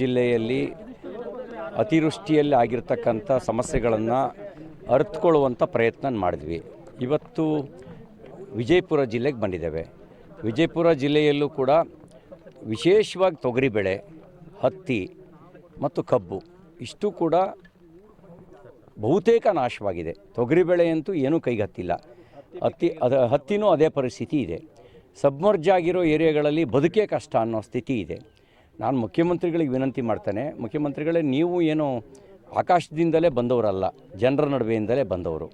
ಜಿಲ್ಲೆಯಲ್ಲಿ ಅತಿವೃಷ್ಟಿಯಲ್ಲಿ ಆಗಿರ್ತಕ್ಕಂಥ ಸಮಸ್ಯೆಗಳನ್ನು ಅರ್ಥಕೊಳ್ಳುವಂಥ ಪ್ರಯತ್ನ ಮಾಡಿದ್ವಿ. ಇವತ್ತು ವಿಜಯಪುರ ಜಿಲ್ಲೆಗೆ ಬಂದಿದ್ದೇವೆ. ವಿಜಯಪುರ ಜಿಲ್ಲೆಯಲ್ಲೂ ಕೂಡ ವಿಶೇಷವಾಗಿ ತೊಗರಿ ಬೆಳೆ ಹತ್ತಿ ಮತ್ತು ಕಬ್ಬು ಇಷ್ಟು ಕೂಡ ಬಹುತೇಕ ನಾಶವಾಗಿದೆ. ತೊಗರಿ ಬೆಳೆಯಂತೂ ಏನೂ ಕೈಗತ್ತಿಲ್ಲ. ಹತ್ತಿ ಅದ ಹತ್ತಿನೂ ಅದೇ ಪರಿಸ್ಥಿತಿ ಇದೆ. ಸಬ್ಮರ್ಜ್ ಆಗಿರೋ ಏರಿಯಾಗಳಲ್ಲಿ ಬದುಕೇ ಕಷ್ಟ ಅನ್ನೋ ಸ್ಥಿತಿ ಇದೆ. ನಾನು ಮುಖ್ಯಮಂತ್ರಿಗಳಿಗೆ ವಿನಂತಿ ಮಾಡ್ತೇನೆ. ಮುಖ್ಯಮಂತ್ರಿಗಳೇ, ನೀವು ಏನು ಆಕಾಶದಿಂದಲೇ ಬಂದವರಲ್ಲ, ಜನರ ನಡುವೆಯಿಂದಲೇ ಬಂದವರು.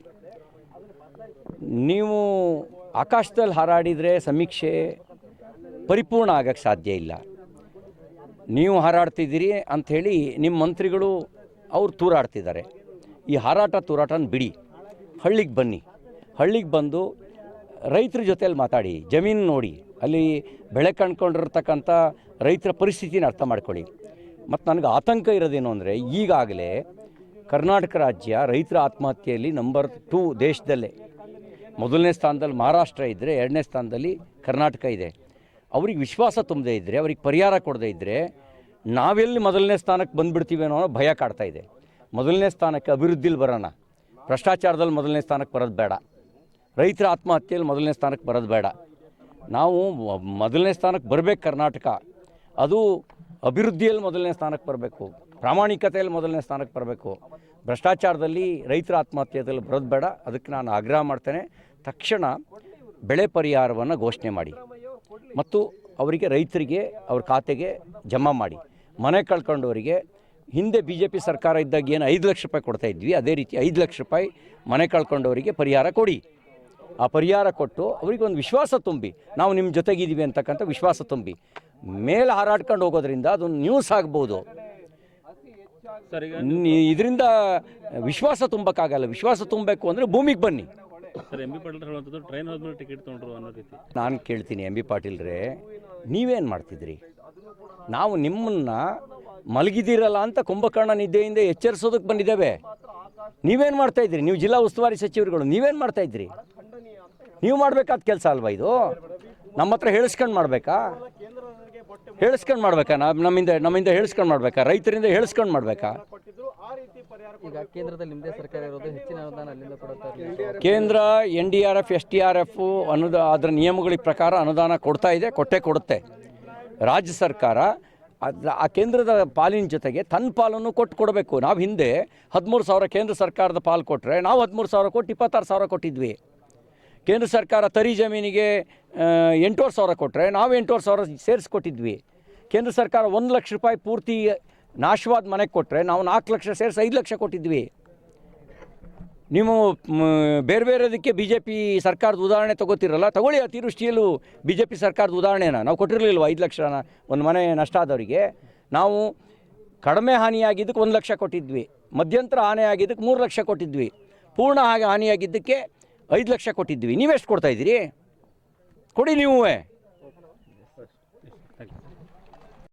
ನೀವು ಆಕಾಶದಲ್ಲಿ ಹಾರಾಡಿದರೆ ಸಮೀಕ್ಷೆ ಪರಿಪೂರ್ಣ ಆಗಕ್ಕೆ ಸಾಧ್ಯ ಇಲ್ಲ. ನೀವು ಹಾರಾಡ್ತಿದ್ದೀರಿ ಅಂಥೇಳಿ ನಿಮ್ಮ ಮಂತ್ರಿಗಳು ಅವ್ರು ತೂರಾಡ್ತಿದ್ದಾರೆ. ಈ ಹಾರಾಟ ತೂರಾಟನ ಬಿಡಿ. ಹಳ್ಳಿಗೆ ಬನ್ನಿ. ಹಳ್ಳಿಗೆ ಬಂದು ರೈತರ ಜೊತೆಯಲ್ಲಿ ಮಾತಾಡಿ, ಜಮೀನು ನೋಡಿ. ಅಲ್ಲಿ ಬೆಳೆ ಕಂಡ್ಕೊಂಡಿರ್ತಕ್ಕಂಥ ರೈತರ ಪರಿಸ್ಥಿತಿನ ಅರ್ಥ ಮಾಡ್ಕೊಳ್ಳಿ. ಮತ್ತು ನನಗೆ ಆತಂಕ ಇರೋದೇನು ಅಂದರೆ ಈಗಾಗಲೇ ಕರ್ನಾಟಕ ರಾಜ್ಯ ರೈತರ ಆತ್ಮಹತ್ಯೆಯಲ್ಲಿ ನಂಬರ್ ಟೂ ದೇಶದಲ್ಲೇ. ಮೊದಲನೇ ಸ್ಥಾನದಲ್ಲಿ ಮಹಾರಾಷ್ಟ್ರ ಇದ್ದರೆ ಎರಡನೇ ಸ್ಥಾನದಲ್ಲಿ ಕರ್ನಾಟಕ ಇದೆ. ಅವ್ರಿಗೆ ವಿಶ್ವಾಸ ತುಂಬದೇ ಇದ್ದರೆ ಅವ್ರಿಗೆ ಪರಿಹಾರ ಕೊಡದೇ ಇದ್ದರೆ ನಾವೆಲ್ಲಿ ಮೊದಲನೇ ಸ್ಥಾನಕ್ಕೆ ಬಂದುಬಿಡ್ತೀವಿ ಅನ್ನೋ ಭಯ ಕಾಡ್ತಾ ಇದೆ. ಮೊದಲನೇ ಸ್ಥಾನಕ್ಕೆ ಅಭಿವೃದ್ಧಿಲಿ ಬರೋಣ. ಭ್ರಷ್ಟಾಚಾರದಲ್ಲಿ ಮೊದಲನೇ ಸ್ಥಾನಕ್ಕೆ ಬರೋದು ಬೇಡ. ರೈತರ ಆತ್ಮಹತ್ಯೆಯಲ್ಲಿ ಮೊದಲನೇ ಸ್ಥಾನಕ್ಕೆ ಬರೋದು ಬೇಡ. ನಾವು ಮೊದಲನೇ ಸ್ಥಾನಕ್ಕೆ ಬರಬೇಕು ಕರ್ನಾಟಕ. ಅದು ಅಭಿವೃದ್ಧಿಯಲ್ಲಿ ಮೊದಲನೇ ಸ್ಥಾನಕ್ಕೆ ಬರಬೇಕು. ಪ್ರಾಮಾಣಿಕತೆಯಲ್ಲಿ ಮೊದಲನೇ ಸ್ಥಾನಕ್ಕೆ ಬರಬೇಕು. ಭ್ರಷ್ಟಾಚಾರದಲ್ಲಿ ರೈತರ ಆತ್ಮಹತ್ಯೆಯಲ್ಲಿ ಬರೋದು ಬೇಡ. ಅದಕ್ಕೆ ನಾನು ಆಗ್ರಹ ಮಾಡ್ತೇನೆ. ತಕ್ಷಣ ಬೆಳೆ ಪರಿಹಾರವನ್ನು ಘೋಷಣೆ ಮಾಡಿ. ಮತ್ತು ಅವರಿಗೆ ರೈತರಿಗೆ ಅವ್ರ ಖಾತೆಗೆ ಜಮಾ ಮಾಡಿ. ಮನೆ ಕಳ್ಕೊಂಡವರಿಗೆ ಹಿಂದೆ ಬಿ ಜೆ ಪಿ ಸರ್ಕಾರ ಇದ್ದಾಗ ಏನು ಐದು ಲಕ್ಷ ರೂಪಾಯಿ ಕೊಡ್ತಾ ಇದ್ವಿ, ಅದೇ ರೀತಿ ಐದು ಲಕ್ಷ ರೂಪಾಯಿ ಮನೆ ಕಳ್ಕೊಂಡವರಿಗೆ ಪರಿಹಾರ ಕೊಡಿ. ಆ ಪರಿಹಾರ ಕೊಟ್ಟು ಅವರಿಗೆ ಒಂದು ವಿಶ್ವಾಸ ತುಂಬಿ ನಾವು ನಿಮ್ಮ ಜೊತೆಗಿದ್ದೀವಿ ಅಂತಕ್ಕಂಥ ವಿಶ್ವಾಸ ತುಂಬಿ ಮೇಲೆ ಹಾರಾಡ್ಕೊಂಡು ಹೋಗೋದ್ರಿಂದ ಅದೊಂದು ನ್ಯೂಸ್ ಆಗ್ಬೋದು. ಇದರಿಂದ ವಿಶ್ವಾಸ ತುಂಬಕ್ಕಾಗಲ್ಲ. ವಿಶ್ವಾಸ ತುಂಬಬೇಕು ಅಂದರೆ ಭೂಮಿಗೆ ಬನ್ನಿ. ಸರ್ ಎಂ ಬಿ ಪಾಟೀಲ್ ಹೇಳುವಂಥದ್ದು ಟ್ರೈನ್ ಹೋದ್ಮೇಲೆ ಟಿಕೆಟ್ ತೊಗೊಂಡ್ರು ಅನ್ನೋ ರೀತಿ. ನಾನು ಕೇಳ್ತೀನಿ ಎಂ ಬಿ ಪಾಟೀಲ್ರೇ ನೀವೇನು ಮಾಡ್ತಿದ್ರಿ? ನಾವು ನಿಮ್ಮನ್ನು ಮಲಗಿದ್ದೀರಲ್ಲ ಅಂತ ಕುಂಭಕರ್ಣ ನಿದ್ದೆಯಿಂದ ಎಚ್ಚರಿಸೋದಕ್ಕೆ ಬಂದಿದ್ದೇವೆ. ನೀವೇನು ಮಾಡ್ತಾ ಇದ್ರಿ? ನೀವು ಜಿಲ್ಲಾ ಉಸ್ತುವಾರಿ ಸಚಿವರುಗಳು ನೀವೇನು ಮಾಡ್ತಾ ಇದ್ರಿ? ನೀವು ಮಾಡಬೇಕಾದ ಕೆಲಸ ಅಲ್ವಾ ಇದು? ನಮ್ಮ ಹತ್ರ ಹೇಳಿಸ್ಕೊಂಡು ಮಾಡಬೇಕಾ? ಹೇಳಿಸ್ಕೊಂಡು ಮಾಡಬೇಕಾ? ನಾವು ನಮ್ಮಿಂದ ನಮ್ಮಿಂದ ಹೇಳಿಸ್ಕೊಂಡು ಮಾಡಬೇಕಾ? ರೈತರಿಂದ ಹೇಳಿಸ್ಕೊಂಡು ಮಾಡಬೇಕಾ? ಈಗ ಕೇಂದ್ರದಲ್ಲಿ ನಿಮ್ಮದೇ ಸರ್ಕಾರ ಇರೋದು ಹೆಚ್ಚಿನ ಅನುದಾನ ಅಲ್ಲಿಂದ ಕೊಡುತ್ತಾರೆ ಕೇಂದ್ರ N D R F S T R F ಅನುದ ಅದರ ನಿಯಮಗಳ ಪ್ರಕಾರ ಅನುದಾನ ಕೊಡ್ತಾ ಇದೆ ಕೊಟ್ಟೇ ಕೊಡುತ್ತೆ. ರಾಜ್ಯ ಸರ್ಕಾರ ಅದು ಆ ಕೇಂದ್ರದ ಪಾಲಿನ ಜೊತೆಗೆ ತನ್ನ ಪಾಲನ್ನು ಕೊಟ್ಟು ಕೊಡಬೇಕು. ನಾವು ಹಿಂದೆ ಹದಿಮೂರು ಸಾವಿರ ಕೇಂದ್ರ ಸರ್ಕಾರದ ಪಾಲು ಕೊಟ್ಟರೆ ನಾವು ಹದಿಮೂರು ಸಾವಿರ ಕೊಟ್ಟು ಇಪ್ಪತ್ತಾರು ಸಾವಿರ ಕೊಟ್ಟಿದ್ವಿ. ಕೇಂದ್ರ ಸರ್ಕಾರ ತರಿ ಜಮೀನಿಗೆ ಎಂಟೂವರೆ ಸಾವಿರ ಕೊಟ್ಟರೆ ನಾವು ಎಂಟೂವರೆ ಸಾವಿರ ಸೇರಿಸ್ಕೊಟ್ಟಿದ್ವಿ. ಕೇಂದ್ರ ಸರ್ಕಾರ ಒಂದು ಲಕ್ಷ ರೂಪಾಯಿ ಪೂರ್ತಿ ನಾಶವಾದ ಮನೆಗೆ ಕೊಟ್ಟರೆ ನಾವು ನಾಲ್ಕು ಲಕ್ಷ ಸೇರಿಸಿ ಐದು ಲಕ್ಷ ಕೊಟ್ಟಿದ್ವಿ. ನೀವು ಬೇರೆ ಬೇರೆದಕ್ಕೆ ಬಿ ಜೆ ಪಿ ಸರ್ಕಾರದ ಉದಾಹರಣೆ ತಗೋತಿರಲ್ಲ? ತಗೊಳ್ಳಿ ಅತಿವೃಷ್ಟಿಯಲ್ಲೂ ಬಿ ಜೆ ಪಿ ಸರ್ಕಾರದ ಉದಾಹರಣೆನ. ನಾವು ಕೊಟ್ಟಿರಲಿಲ್ವ ಐದು ಲಕ್ಷನ ಒಂದು ಮನೆ ನಷ್ಟ ಆದವರಿಗೆ? ನಾವು ಕಡಿಮೆ ಹಾನಿಯಾಗಿದ್ದಕ್ಕೆ ಒಂದು ಲಕ್ಷ ಕೊಟ್ಟಿದ್ವಿ. ಮಧ್ಯಂತರ ಹಾನಿಯಾಗಿದ್ದಕ್ಕೆ ಮೂರು ಲಕ್ಷ ಕೊಟ್ಟಿದ್ವಿ. ಪೂರ್ಣ ಹಾಗೆ ಹಾನಿಯಾಗಿದ್ದಕ್ಕೆ ಐದು ಲಕ್ಷ ಕೊಟ್ಟಿದ್ವಿ. ನೀವೆಷ್ಟು ಕೊಡ್ತಾ ಇದ್ದೀರಿ? ಕೊಡಿ ನೀವೇ.